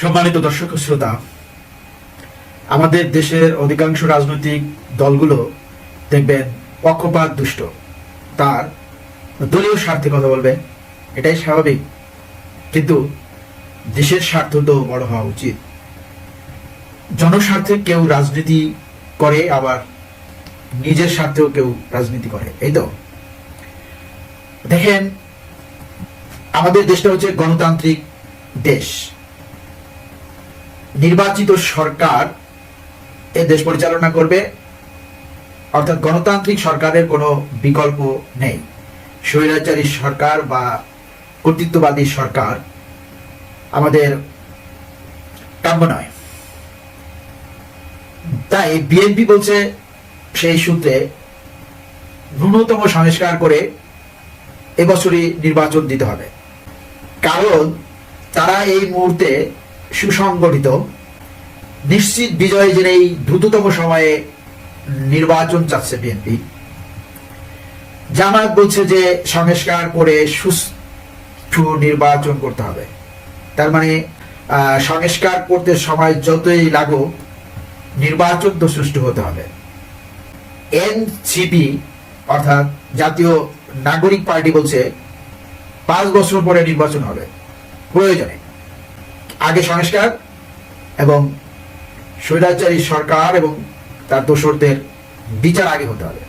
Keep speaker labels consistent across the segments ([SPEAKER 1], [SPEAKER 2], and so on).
[SPEAKER 1] সম্মানিত দর্শক শ্রোতা, আমাদের দেশের অধিকাংশ রাজনৈতিক দলগুলো দেখবেন পক্ষপাত দুষ্ট। তার দলীয় স্বার্থে কথা বলবে, এটাই স্বাভাবিক। কিন্তু দেশের স্বার্থ তো বড় হওয়া উচিত। জনস্বার্থে কেউ রাজনীতি করে, আবার নিজের স্বার্থেও কেউ রাজনীতি করে, এই তো? দেখেন, আমাদের দেশটা হচ্ছে গণতান্ত্রিক দেশ। নির্বাচিত সরকার এ দেশ পরিচালনা করবে। অর্থাৎ গণতান্ত্রিক সরকারের কোনো বিকল্প নেই। স্বৈরাচারী সরকার বা কর্তৃত্ববাদী সরকার আমাদের কাম্য নয়। তাই বিএনপি বলছে সেই সূত্রে ন্যূনতম সংস্কার করে এবছরই নির্বাচন দিতে হবে। কারণ তারা এই মুহূর্তে সুসংগঠিত। নিশ্চিত বিজয় জেনেই দ্রুততম সময়ে নির্বাচন চাচ্ছে বিএনপি জামাত বলছে যে সংস্কার করে সুষ্ঠু নির্বাচন করতে হবে। তার মানে সংস্কার করতে সময় যতই লাগুক, নির্বাচন তো সুষ্ঠু হতে হবে। এনসিপি অর্থাৎ জাতীয় নাগরিক পার্টি বলছে, পাঁচ বছর পরে নির্বাচন হবে। প্রয়োজনে। আগে সংস্কার এবং স্বৈরাচারী সরকার এবং তার দোসরদের বিচার আগে হতে হবে।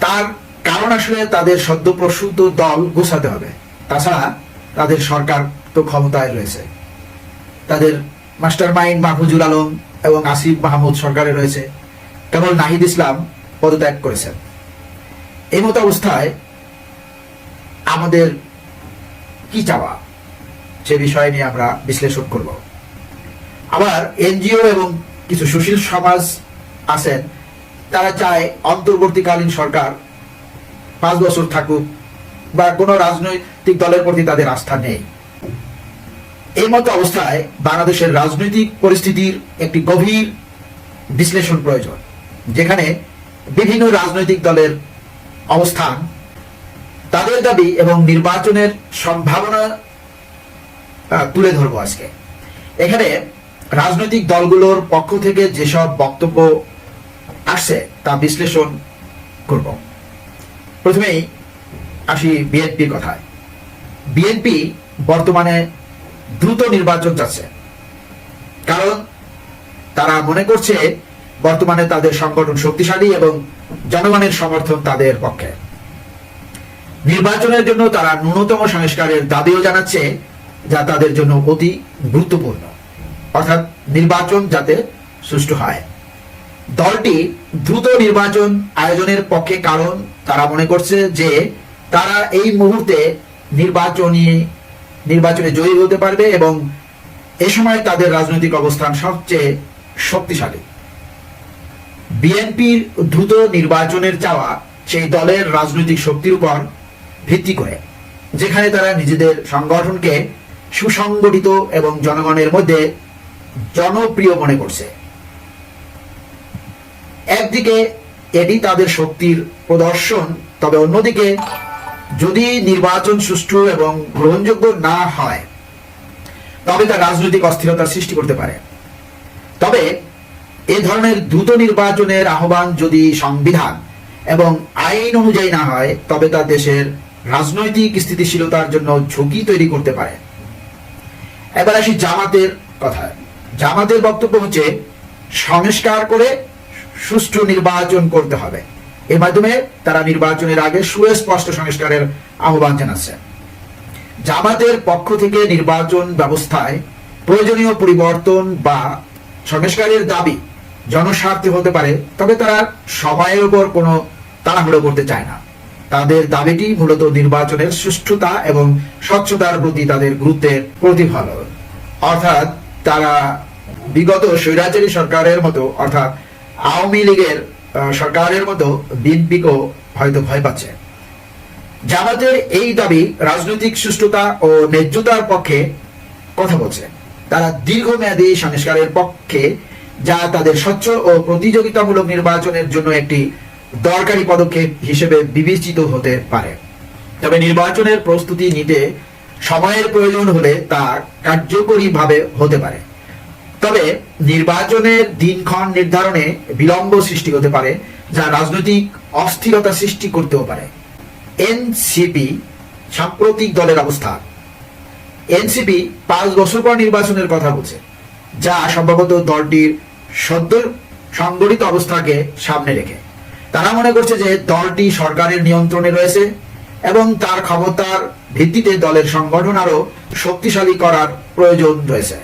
[SPEAKER 1] তার কারণ আসলে তাদের সদ্যপ্রসূত দল গোছাতে হবে। তাছাড়া তাদের সরকার তো ক্ষমতায় রয়েছে। তাদের মাস্টার মাইন্ড মাহফুজুল আলম এবং আসিফ মাহমুদ সরকারে রয়েছে। কেবল নাহিদ ইসলাম পদত্যাগ করেছেন। এই মতো অবস্থায় আমাদের কি চাওয়া? সে বিষয় নিয়ে আমরা বিশ্লেষণ করব। আবার এনজিও এবং কিছু সুশীল সমাজ আছেন, তারা চায় অন্তর্বর্তীকালীন সরকার পাঁচ বছর থাকুক বা কোনো রাজনৈতিক দলের প্রতি তাদের আস্থা নেই। এই মতো অবস্থায় বাংলাদেশের রাজনৈতিক পরিস্থিতির একটি গভীর বিশ্লেষণ প্রয়োজন, যেখানে বিভিন্ন রাজনৈতিক দলের অবস্থান, তাদের দাবি এবং নির্বাচনের সম্ভাবনা তুলে ধরবো আজকে। এখানে রাজনৈতিক দলগুলোর পক্ষ থেকে যেসব বক্তব্য আসছে, তা বিশ্লেষণ করব। প্রথমেই আসি বিএনপির কথায়। বিএনপি বর্তমানে দ্রুত নির্বাচন চাচ্ছে। কারণ তারা মনে করছে বর্তমানে তাদের সংগঠন শক্তিশালী এবং জনগণের সমর্থন তাদের পক্ষে। নির্বাচনের জন্য তারা ন্যূনতম সংস্কারের দাবিও জানাচ্ছে যা তাদের জন্য অতি গুরুত্বপূর্ণ। অর্থাৎ নির্বাচন যাতে সুষ্ঠু হয়। দলটি দ্রুত নির্বাচন আয়োজনের পক্ষে, কারণ তারা মনে করছে যে তারা এই মুহূর্তে নির্বাচনী, নির্বাচনে জয়ী হতে পারবে এবং এ সময় তাদের রাজনৈতিক অবস্থান সবচেয়ে শক্তিশালী। বিএনপির দ্রুত নির্বাচনের চাওয়া সেই দলের রাজনৈতিক শক্তির উপর ভিত্তি করে, যেখানে তারা নিজেদের সংগঠনকে সুসংগঠিত এবং জনগণের মধ্যে জনপ্রিয় মনে করছে। একদিকে এটি তাদের শক্তির প্রদর্শন, তবে অন্যদিকে যদি নির্বাচন সুষ্ঠু এবং গ্রহণযোগ্য না হয়, তবে তা রাজনৈতিক অস্থিরতার সৃষ্টি করতে পারে। তবে এ ধরনের দ্রুত নির্বাচনের আহ্বান যদি সংবিধান এবং আইন অনুযায়ী না হয়, তবে তা দেশের রাজনৈতিক স্থিতিশীলতার জন্য ঝুঁকি তৈরি করতে পারে। এবার আসি জামাতের কথায়। জামাতের বক্তব্য হচ্ছে, সংস্কার করে সুষ্ঠু নির্বাচন করতে হবে। এর মাধ্যমে তারা নির্বাচনের আগে সুস্পষ্ট সংস্কারের আহ্বান জানাচ্ছে। জামাতের পক্ষ থেকে নির্বাচন ব্যবস্থায় প্রয়োজনীয় পরিবর্তন বা সংস্কারের দাবি জনস্বার্থে হতে পারে, তবে তারা সবাইয়ের উপর কোনো তাড়াহুড়ো করতে চায় না। তাদের দাবিটি মূলত নির্বাচনের সুষ্ঠুতা এবং স্বচ্ছতার প্রতি তাদের গুরুত্বের প্রতিফলন। অর্থাৎ তারা বিগত স্বৈরাচারী সরকারের মতো, অর্থাৎ আওয়ামী লীগের সরকারের মতো বিএনপিকেও হয়তো ভয় পাচ্ছে। জামাতের এই দাবি রাজনৈতিক সুষ্ঠুতা ও ন্যায্যতার পক্ষে কথা বলছে। তারা দীর্ঘমেয়াদী সংস্কারের পক্ষে, যা তাদের স্বচ্ছ ও প্রতিযোগিতামূলক নির্বাচনের জন্য একটি দরকারি পদক্ষেপ হিসেবে বিবেচিত হতে পারে। তবে নির্বাচনের প্রস্তুতি নিতে সময়ের প্রয়োজন হলে তা কার্যকরীভাবে হতে পারে। তবে নির্বাচনের দিনক্ষণ নির্ধারণে বিলম্ব সৃষ্টি হতে পারে, যা রাজনৈতিক অস্থিরতা সৃষ্টি করতেও পারে। এনসিপি সাম্প্রতিক দলের অবস্থা। এনসিপি পাঁচ বছর পর নির্বাচনের কথা বলছে, যা সম্ভবত দলটির সদ্য সংগঠিত অবস্থাকে সামনে রেখে। তারা মনে করছে যে দলটি সরকারের নিয়ন্ত্রণে রয়েছে এবং তার ক্ষমতার ভিত্তিতে দলের সংগঠন আরও শক্তিশালী করার প্রয়োজন রয়েছে।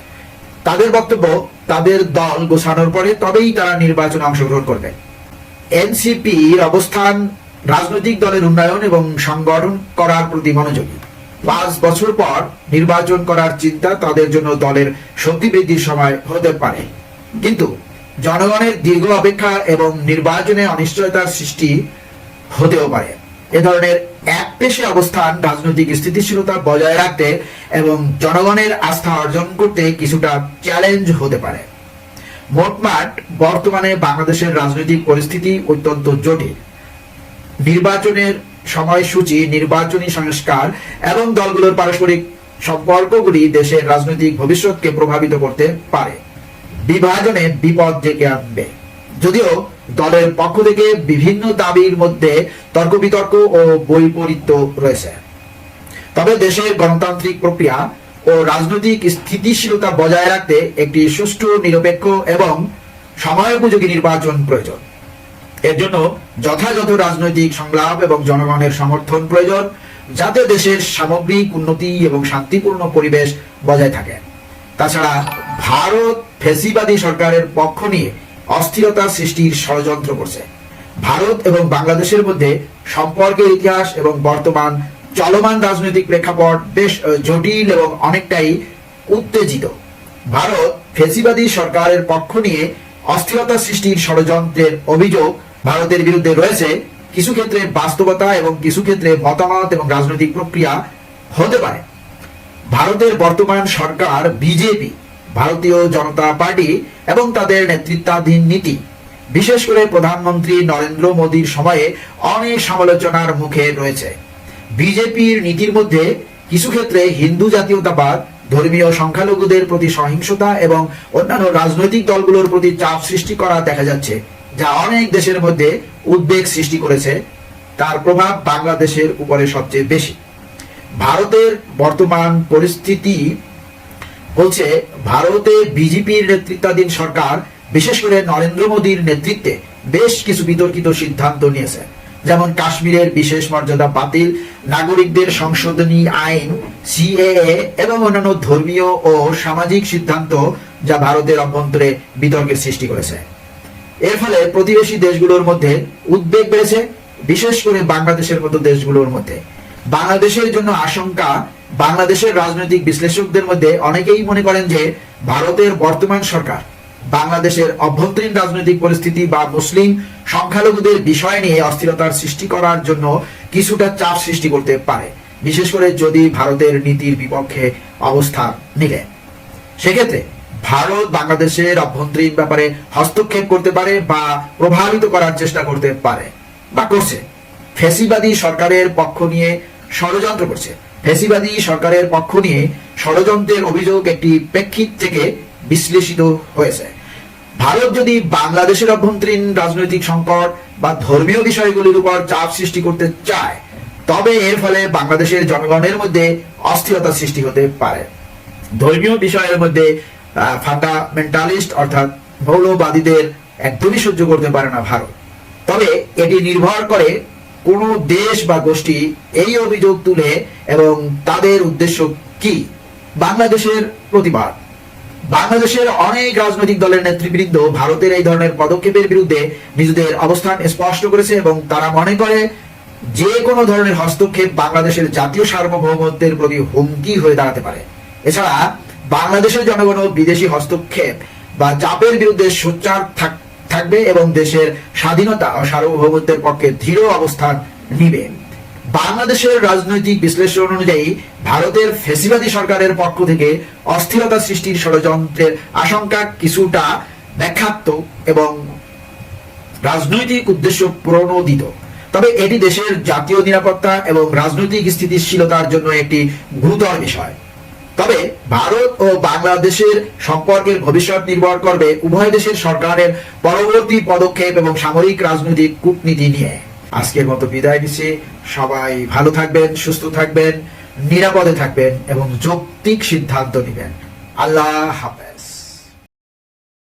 [SPEAKER 1] তাদের বক্তব্য, তাদের দল গোছানোর পরে তবেই তারা নির্বাচনে অংশগ্রহণ করবে। এনসিপির অবস্থান, রাজনৈতিক দলের উন্নয়ন এবং সংগঠন করার প্রতি মনোযোগী। পাঁচ বছর পর নির্বাচন করার চিন্তা তাদের জন্য দলের শক্তি বৃদ্ধির সময় হতে পারে। কিন্তু জনগণের দীর্ঘ অপেক্ষা এবং নির্বাচনে অনিশ্চয়তার সৃষ্টি হতেও পারে। এ ধরনের এক পেশে অবস্থান, রাজনৈতিক স্থিতিশীলতা বজায় রাখতে এবং জনগণের আস্থা অর্জন করতে কিছুটা চ্যালেঞ্জ হতে পারে। মোটমাট, বর্তমানে বাংলাদেশের রাজনৈতিক পরিস্থিতি অত্যন্ত জটিল। নির্বাচনের সময়সূচি, নির্বাচনী সংস্কার এবং দলগুলোর পারস্পরিক সম্পর্কগুলি দেশের রাজনৈতিক ভবিষ্যৎকে প্রভাবিত করতে পারে। বিভাজনে বিপদ ডেকে আনবে যদিও দলের পক্ষ থেকে বিভিন্ন দাবির মধ্যে তর্ক বিতর্ক ও বৈপরীত্য রয়েছে। তবে দেশের গণতান্ত্রিক প্রক্রিয়া ও রাজনৈতিক স্থিতিশীলতা বজায় রাখতে একটি সুষ্ঠু, নিরপেক্ষ এবং সময়োপযোগী নির্বাচন প্রয়োজন। এর জন্য যথাযথ রাজনৈতিক সংলাপ এবং জনগণের সমর্থন প্রয়োজন, যাতে দেশের সামগ্রিক উন্নতি এবং শান্তিপূর্ণ পরিবেশ বজায় থাকে। তাছাড়া ভারত ফেসিবাদী সরকারের পক্ষ নিয়ে অস্থিরতা সৃষ্টির ষড়যন্ত্র করছে। ভারত এবং বাংলাদেশের মধ্যে সম্পর্কের ইতিহাস এবং বর্তমান চলমান রাজনৈতিক প্রেক্ষাপট বেশ জটিল এবং অনেকটাই উত্তেজিত। ভারত ফেসিবাদী সরকারের পক্ষ নিয়ে অস্থিরতা সৃষ্টির ষড়যন্ত্রের অভিযোগ ভারতের বিরুদ্ধে রয়েছে। কিছু ক্ষেত্রে বাস্তবতা এবং কিছু ক্ষেত্রে মতামত এবং রাজনৈতিক প্রক্রিয়া হতে পারে। ভারতের বর্তমান সরকার বিজেপি ভারতীয় জনতা পার্টি এবং তাদের নেতৃত্বাধীন নীতি। বিশেষ করে প্রধানমন্ত্রী নরেন্দ্র মোদীর সময়ে অনেক সমালোচনার মুখে রয়েছে। বিজেপির নীতির মধ্যে কিছু ক্ষেত্রে হিন্দু জাতীয়তাবাদ, ধর্মীয় সংখ্যালঘুদের প্রতি সহিংসতা এবং অন্যান্য রাজনৈতিক দলগুলোর প্রতি চাপ সৃষ্টি করা দেখা যাচ্ছে, যা অনেক দেশের মধ্যে উদ্বেগ সৃষ্টি করেছে। তার প্রভাব বাংলাদেশের উপরে সবচেয়ে বেশি। ভারতের বর্তমান পরিস্থিতি বলছে, ভারতে বিজেপির নেতৃত্বাধীন সরকার, বিশেষ করে নরেন্দ্র মোদীর নেতৃত্বে বেশ কিছু বিতর্কিত সিদ্ধান্ত নিয়েছে। যেমন কাশ্মীরের বিশেষ মর্যাদা বাতিল, নাগরিকদের সংশোধনী আইন, সিএএ এবং অন্যান্য ধর্মীয় ও সামাজিক সিদ্ধান্ত যা ভারতের অভ্যন্তরে বিতর্কের সৃষ্টি করেছে। এর ফলে প্রতিবেশী দেশগুলোর মধ্যে উদ্বেগ বেড়েছে, বিশেষ করে বাংলাদেশের মতো দেশগুলোর মধ্যে। বাংলাদেশের জন্য আশঙ্কা বাংলাদেশের রাজনৈতিক বিশ্লেষকদের মধ্যে অনেকেই মনে করেন যে ভারতের বর্তমান সরকার, বাংলাদেশের অভ্যন্তরীণ রাজনৈতিক পরিস্থিতি বা মুসলিম সংখ্যালঘুদের বিষয় নিয়ে অস্থিরতার সৃষ্টি করার জন্য কিছুটা চাপ সৃষ্টি করতে পারে, বিশেষ করে যদি ভারতের নীতির বিপক্ষে অবস্থান নিলে সেক্ষেত্রে ভারত বাংলাদেশের অভ্যন্তরীণ ব্যাপারে হস্তক্ষেপ করতে পারে বা প্রভাবিত করার চেষ্টা করতে পারে বা করছে। ফেসিবাদী সরকারের পক্ষ নিয়ে ষড়যন্ত্র করছে। ফেসিবাদী সরকারের পক্ষ নিয়ে ষড়যন্ত্রের অভিযোগ একটি প্রেক্ষিত থেকে বিশ্লেষিত হয়েছে। ভারত যদি বাংলাদেশের অভ্যন্তরীণ রাজনৈতিক সংকট বা ধর্মীয় বিষয়গুলির উপর চাপ সৃষ্টি করতে চায়, তবে এর ফলে বাংলাদেশের জনগণের মধ্যে অস্থিরতা সৃষ্টি হতে পারে। ধর্মীয় বিষয়ের মধ্যে ফান্ডামেন্টালিস্ট অর্থাৎ মৌলবাদীদের একদমই সহ্য করতে পারে না ভারত। তবে এটি নির্ভর করে কোন দেশ বা গোষ্ঠী এই অভিযোগ তুলে এবং তাদের উদ্দেশ্য কি? বাংলাদেশের প্রতিবাদ। বাংলাদেশের অনেক রাজনৈতিক দলের নেতৃবৃন্দ ভারতের এই ধরনের পদক্ষেপের বিরুদ্ধে নিজেদের অবস্থান স্পষ্ট করেছে এবং তারা মনে করে যে কোনো ধরনের হস্তক্ষেপ বাংলাদেশের জাতীয় সার্বভৌমত্বের প্রতি হুমকি হয়ে দাঁড়াতে পারে। এছাড়া বাংলাদেশের জনগণ বিদেশি হস্তক্ষেপ বা চাপের বিরুদ্ধে সোচ্চার থাক- থাকবে এবং দেশের স্বাধীনতা ও সার্বভৌমত্বের পক্ষে দৃঢ় অবস্থান নিবে। বাংলাদেশের রাজনৈতিক বিশ্লেষণ অনুযায়ী, ভারতের ফেসিবাদী সরকারের পক্ষ থেকে অস্থিরতা সৃষ্টির ষড়যন্ত্রের আশঙ্কা কিছুটা ব্যাখ্যাত্মক এবং রাজনৈতিক উদ্দেশ্য প্রণোদিত। তবে এটি দেশের জাতীয় নিরাপত্তা এবং রাজনৈতিক স্থিতিশীলতার জন্য একটি গুরুতর বিষয়। তবে ভারত ও বাংলাদেশের সম্পর্কের ভবিষ্যৎ নির্ভর করবে উভয় দেশের সরকারের পরবর্তী পদক্ষেপ এবং সামরিক রাজনৈতিক কূটনীতি নিয়ে। আজকের মতো বিদায় দিচ্ছে সবাই ভালো থাকবেন, সুস্থ থাকবেন, নিরাপদে থাকবেন এবং যৌক্তিক সিদ্ধান্ত নেবেন। আল্লাহ হাফেজ।